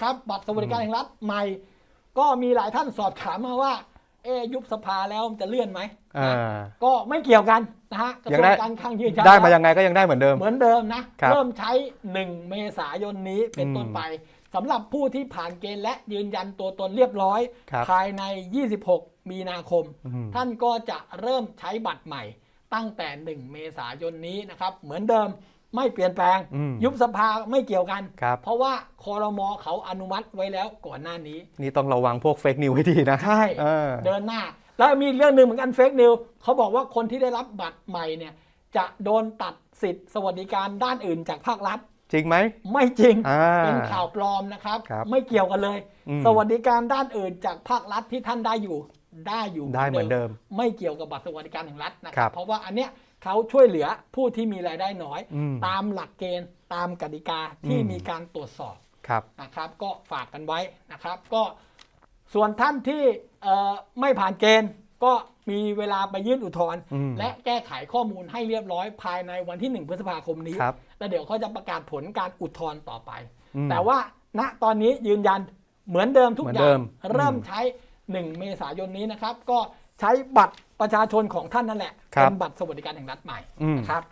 ครับ บัตรสวัสดิการแห่งรัฐใหม่ ก็มีหลายท่านสอบถามมาว่า เอะยุบสภาแล้วมันจะเลื่อนไหมอ่าก็ไม่เกี่ยวกันนะฮะกระทยัรวงได้งการคลังยืนยันได้มาแล้วยังไงก็ยังได้เหมือนเดิมเหมือนเดิมนะครับเริ่มใช้ 1 เมษายนนี้เป็นต้นอืมไปสำหรับผู้ที่ผ่านเกณฑ์และยืนยันตัวตนเรียบร้อยครับภายใน 26 มีนาคมอืมท่านก็จะเริ่มใช้บัตรใหม่ตั้งแต่ 1 เมษายนนี้นะครับ เหมือนเดิม ไม่เปลี่ยนแปลง อืม ยุบสภาไม่เกี่ยวกัน ครับ เพราะว่าคอรมอเขาอนุมัติไว้แล้วก่อนหน้านี้ นี่ต้องระวังพวกเฟกนิวให้ดีนะใช่ เออ เดินหน้า แล้วมีอีกเรื่องหนึ่งเหมือนกันเฟกนิวเขาบอกว่าคนที่ได้รับบัตรใหม่เนี่ย จะโดนตัดสิทธิ์สวัสดิการด้านอื่นจากภาครัฐ จริงไหม ไม่จริง อ่าเป็นข่าวปลอมนะครับ ครับไม่เกี่ยวกันเลย อืมสวัสดิการด้านอื่นจากภาครัฐที่ท่านได้อยู่ ได้อยู่ได้เหมือนเดิมไม่เกี่ยวกับบัตรสวัสดิการแห่งรัฐนะคครัรับบ เพราะว่าอันเนี้ย เขาช่วยเหลือผู้ที่มีรายได้น้อยอืมตามหลักเกณฑ์ตามกติกาที่อืมมีการตรวจสอบครับนะครับ ก็ฝากกันไว้นะครับ ก็ส่วนท่านที่เอ่อไม่ผ่านเกณฑ์ก็มีเวลาไปยื่นอุทธรณ์อืมและแก้ไขข้อมูลให้เรียบร้อยภายในวันที่ 1 พฤษภาคมนี้ครับแล้วเดี๋ยวเขาจะประกาศผลการอุทธรณ์ต่อไปอืมแต่ว่าณตอนนี้ยืนยันเหมือนเดิมทุกเหมือนอย่าเดิงมเริ่มอืมใช้ 1 เมษายนนี้นะครับ ก็ ใช้บัตรประชาชนของท่านนั่นแหละ ครับเป็นบัตรสวัสดิการแห่งรัฐใหม่อืม นะครับ